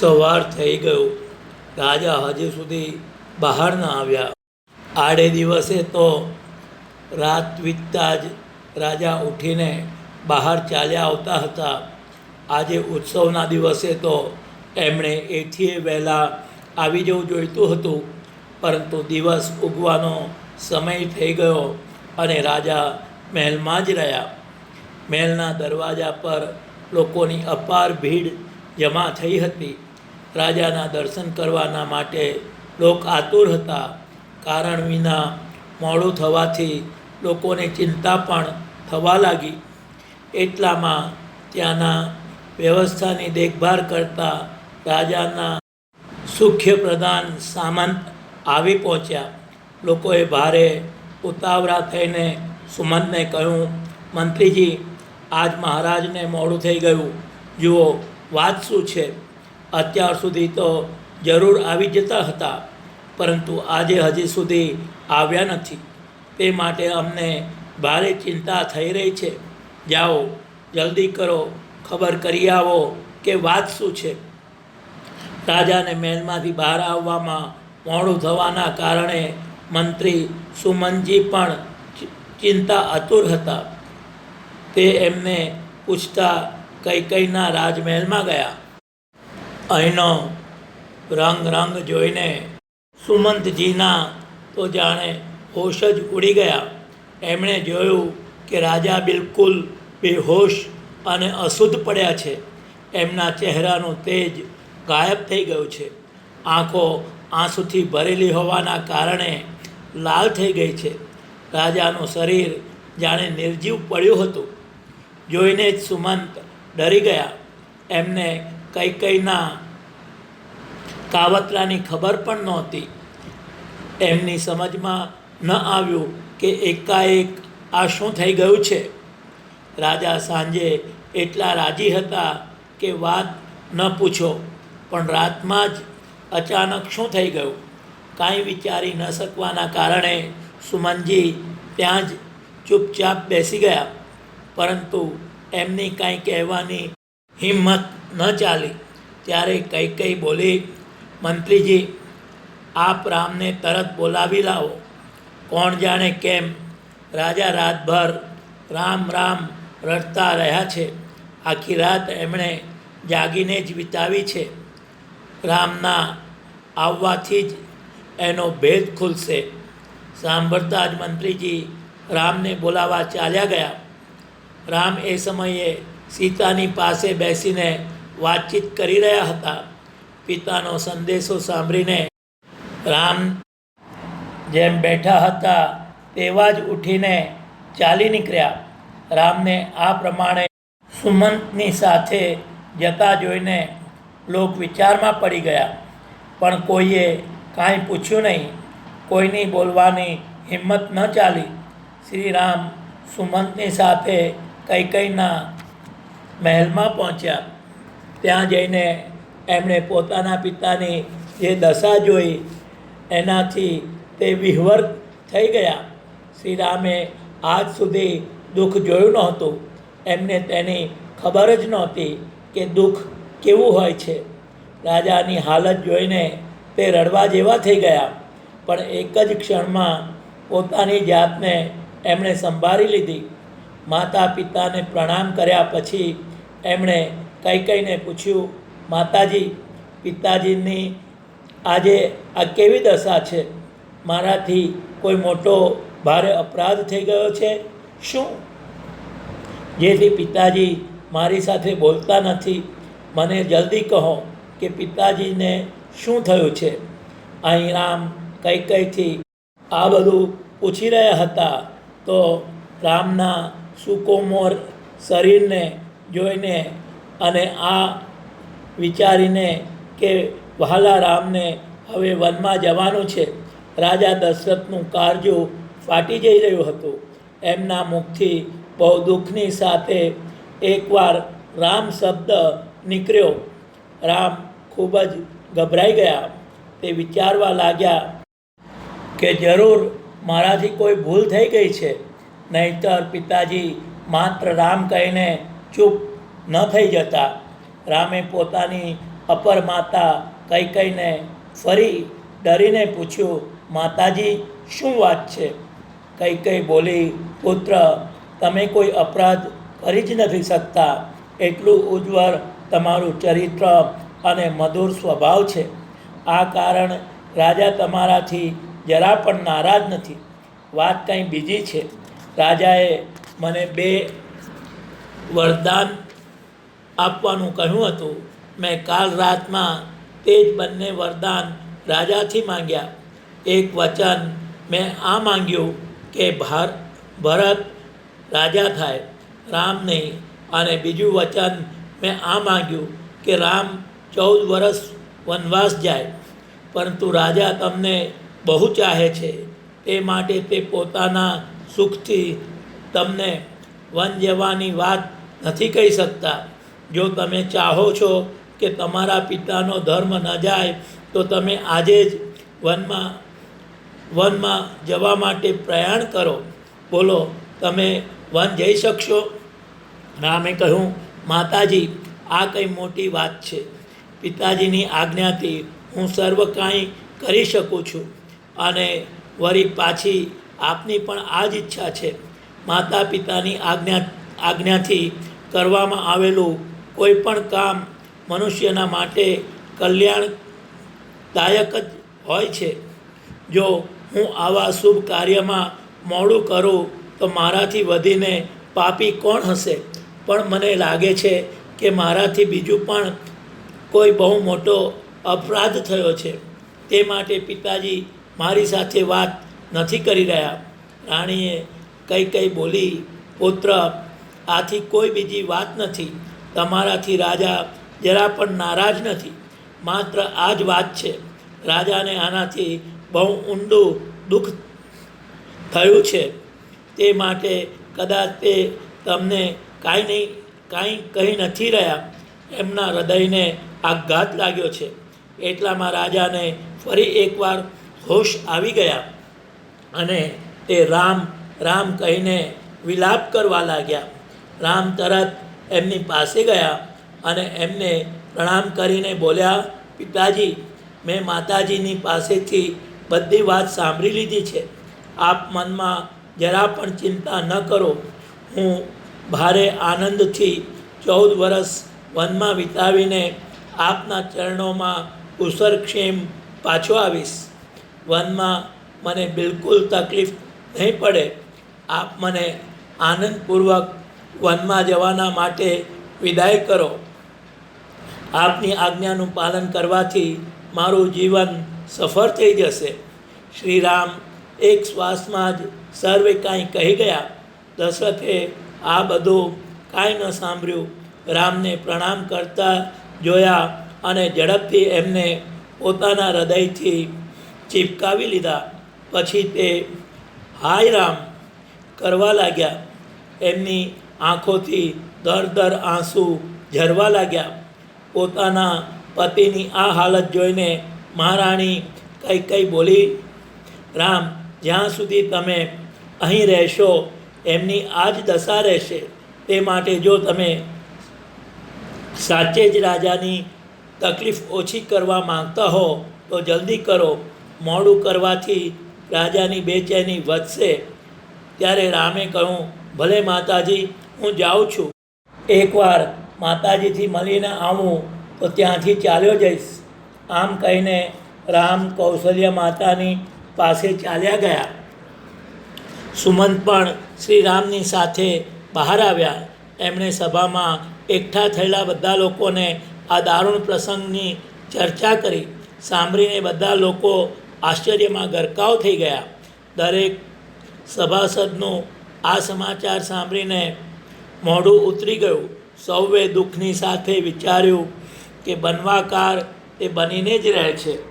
સવાર થઈ ગયો. રાજા હજી સુધી બહાર ન આવ્યા. આડે દિવસે તો રાત વીતતા જ રાજા ઉઠીને બહાર ચાલ્યા આવતા હતા. આજે ઉત્સવના દિવસે તો એમણે એથી વહેલા આવી જવું જોઈતું હતું, પરંતુ દિવસ ઉગવાનો સમય થઈ ગયો અને રાજા મહેલમાં જ રહ્યા. મહેલના દરવાજા પર લોકોની અપાર ભીડ જમા થઈ હતી. રાજાના દર્શન કરવાના માટે લોક આતુર હતા. કારણ વિના મોડું થવાથી લોકોને ચિંતા પણ થવા લાગી. એટલામાં ત્યાંના વ્યવસ્થાની દેખભાળ કરતા રાજાના સુખ્ય પ્રધાન સામંત આવી પહોંચ્યા. લોકોએ ભારે ઉતાવળા થઈને સુમંતને કહ્યું, મંત્રીજી, આજ મહારાજને મોડું થઈ ગયું. જુઓ, વાત શું છે? અત્યાર સુધી તો જરૂર આવી જતા હતા, પરંતુ આજે હજી સુધી આવ્યા નથી. તે માટે અમને ભારે ચિંતા થઈ રહી છે. જાઓ, જલ્દી કરો, ખબર કરી આવો કે વાત શું છે. રાજાને મહેલમાંથી બહાર આવવામાં મોડું થવાના કારણે મંત્રી સુમનજી પણ ચિંતા આતુર હતા. તે એમને પૂછતા કઈ કઈના રાજમહેલમાં ગયા. અહીંનો રંગ રંગ જોઈને સુમંતજીના તો જાણે હોશ જ ઉડી ગયા. એમણે જોયું કે રાજા બિલકુલ બેહોશ અને અશુદ્ધ પડ્યા છે. એમના ચહેરાનું તેજ ગાયબ થઈ ગયું છે. આંખો આંસુથી ભરેલી હોવાના કારણે લાલ થઈ ગઈ છે. રાજાનું શરીર જાણે નિર્જીવ પડ્યું હતું. જોઈને જ સુમંત ડરી ગયા. એમને કઈ કઈના કાવતરાની ખબર પણ નહોતી. એમની સમજમાં ન આવ્યું કે એકાએક આ શું થઈ ગયું છે? રાજા સાંજે એટલા રાજી હતા કે વાત ન પૂછો, પણ રાતમાં જ અચાનક શું થઈ ગયું? કાંઈ વિચારી ન શકવાના કારણે સુમનજી ત્યાં જ ચૂપચાપ બેસી ગયા. પરંતુ એમની કાંઈ કહેવાની હિંમત ન ચાલી. ત્યારે કઈ કઈ બોલી, મંત્રીજી, આપ રામને તરત બોલાવી લાવો. કોણ જાણે કેમ? રાજા રાતભર રામ રામ રડતા રહ્યા છે. આખી રાત એમણે જાગીને જ વિતાવી છે. રામના આવવાથી જ એનો ભેદ ખુલશે. સાંભળતા જ મંત્રીજી રામને બોલાવા ચાલ્યા ગયા. રામ એ સમયે સીતાની પાસે બેસીને વાતચીત કરી રહ્યા હતા. પિતાનો સંદેશો સાંભળીને રામ જેમ બેઠા હતા તેવા જ ઉઠીને ચાલી નીકળ્યા. રામને આ પ્રમાણે સુમંતની સાથે જતા જોઈને લોક વિચારમાં પડી ગયા. પણ કોઈએ કાંઈ પૂછ્યું નહીં. કોઈની બોલવાની હિંમત ન ચાલી. શ્રી રામ સુમંતની સાથે કૈકઈના મહેલમાં પહોંચ્યા. ત્યાં જઈને એમણે પોતાના પિતાની જે દશા જોઈ, એનાથી તે વિહવર થઈ ગયા. શ્રી રામે આજ સુધી દુઃખ જોયું નહોતું. એમને તેની ખબર જ નહોતી કે દુઃખ કેવું હોય છે. રાજાની હાલત જોઈને તે રડવા જેવા થઈ ગયા, પણ એક જ ક્ષણમાં પોતાની જાતને એમણે સંભાળી લીધી. માતા પિતાને પ્રણામ કર્યા પછી એમણે કઈ કઈને પૂછ્યું, માતાજી, પિતાજીની આજે આ કેવી દશા છે? મારાથી કોઈ મોટો ભારે અપરાધ થઈ ગયો છે? શું? જેથી પિતાજી મારી સાથે બોલતા નથી. મને જલ્દી કહો કે પિતાજીને શું થયું છે? અહીં રામ કઈ કઈથી આ બધું પૂછી રહ્યા હતા તો રામના સુકોમોર શરીરને જોઈને અને આ વિચારીને કે વહાલા રામને હવે વનમાં જવાનું છે. રાજા દશરથનું કારજો ફાટી જઈ રહ્યું હતું. એમના મુખથી બહુ દુઃખની સાથે એકવાર રામ શબ્દ નીકળ્યો. રામ ખૂબ જ ગભરાઈ ગયા. તે વિચારવા લાગ્યા કે જરૂર મારાથી કોઈ ભૂલ થઈ ગઈ છે. નહીંતર પિતાજી માત્ર રામ કહીને ચૂપ ન થઈ જતા રામે પોતાની અપર માતા કઈ કઈને ફરી ડરીને પૂછ્યું, માતાજી, શું વાત છે? કઈ કઈ બોલી, પુત્ર, તમે કોઈ અપરાધ કરી જ નથી શકતા. એટલું ઉજ્જવળ તમારું ચરિત્ર અને મધુર સ્વભાવ છે. આ કારણ રાજા તમારાથી જરા પણ નારાજ નથી. વાત કંઈ બીજી છે. રાજાએ મને બે વરદાન આપવાનું કહ્યું હતું. મેં કાલ રાતમાં તે જ બંને વરદાન રાજાથી માંગ્યા. એક વચન મેં આ માંગ્યું કે ભાર, ભરત રાજા થાય, રામ નહીં. અને બીજું વચન મેં આ માંગ્યું કે રામ ચૌદ વર્ષ વનવાસ જાય, પરંતુ રાજા તમને બહુ ચાહે છે. તે માટે તે પોતાના સુખથી તમને વન જવાની વાત નથી કહી શકતા. જો તમે ચાહો છો કે તમારા પિતાનો ધર્મ ન જાય, તો તમે આજે જ વનમાં વનમાં જવા માટે પ્રયાણ કરો. બોલો, તમે વન જઈ શકશો? રામે કહ્યું, માતાજી, આ કંઈ મોટી વાત છે. પિતાજીની આજ્ઞાથી હું સર્વ કાંઈ કરી શકું છું. અને વળી પાછી આપની પણ આ જ ઈચ્છા છે. માતા પિતાની આજ્ઞા, આજ્ઞાથી કરવામાં આવેલું કોઈ પણ કામ મનુષ્યના માટે કલ્યાણદાયક જ હોય છે. જો હું આવા શુભ કાર્યમાં મોડું કરું, તો મારાથી વધીને પાપી કોણ હશે? પણ મને લાગે છે કે મારાથી બીજું પણ કોઈ બહુ મોટો અપરાધ થયો છે. તે માટે પિતાજી મારી સાથે વાત નથી કરી રહ્યા. રાણીએ કઈ કઈ બોલી, પુત્ર આથી કોઈ બીજી વાત નથી. તમારાથી રાજા જરા પણ નારાજ નથી. માત્ર આ જ વાત છે. રાજાને આનાથી બહુ ઊંડું દુઃખ થયું છે. તે માટે કદાચ તે તમને કાંઈ નહીં, કાંઈ કહી નથી રહ્યા. એમના હૃદયને આઘાત લાગ્યો છે. એટલામાં રાજાને ફરી એકવાર હોશ આવી ગયા અને તે રામ રામ કહીને વિલાપ કરવા લાગ્યા. રામ તરત એમની પાસે ગયા અને એમને પ્રણામ કરીને બોલ્યા, પિતાજી, મેં માતાજીની પાસેથી બધી વાત સાંભળી લીધી છે. આપ મનમાં જરા પણ ચિંતા ન કરો. હું ભારે આનંદથી ચૌદ વર્ષ વનમાં વિતાવીને આપના ચરણોમાં કુશળક્ષેમ પાછો આવીશ. વનમાં મને બિલકુલ તકલીફ નહીં પડે. આપ મને આનંદપૂર્વક વનમાં જવાના માટે વિદાય કરો. આપની આજ્ઞાનું પાલન કરવાથી મારું જીવન સફળ થઈ જશે. શ્રી રામ એક શ્વાસમાં જ સર્વે કાંઈ કહી ગયા. દશરથે આ બધું કાંઈ ન સાંભળ્યું. રામને પ્રણામ કરતા જોયા અને ઝડપથી એમને પોતાના હૃદયથી ચીપકાવી લીધા. પછી તે, હાય રામ! કરવા લાગ્યા. એમની આંખોથી દર દર આંસુ ઝરવા લાગ્યા. પોતાના પતિની આ હાલત જોઈને મહારાણી કઈ કઈ બોલી, રામ, જ્યાં સુધી તમે અહીં રહેશો, એમની આ જ દશા રહેશે. તે માટે જો તમે સાચે જ રાજાની તકલીફ ઓછી કરવા માંગતા હો, તો જલ્દી કરો. મોડું કરવાથી રાજાની બેચેની વધશે. ત્યારે રામે કહ્યું, ભલે માતાજી હું જાઉં છું. એકવાર માતાજીથી મળીને આવું, તો ત્યાંથી ચાલ્યો જઈશ. આમ કહીને રામ કૌશલ્ય માતાની પાસે ચાલ્યા ગયા. સુમંત પણ શ્રી રામની સાથે બહાર આવ્યા. એમણે સભામાં એકઠા થયેલા બધા લોકોને આ દારૂણ પ્રસંગની ચર્ચા કરી. સાંભળીને બધા લોકો આશ્ચર્યમાં ગરકાવ થઈ ગયા. દરેક સભાસદનું આ સમાચાર સાંભળીને મોઢું ઉતરી ગયું. સૌએ દુઃખની સાથે વિચાર્યું કે બનવાકાર એ બનીને જ રહે છે.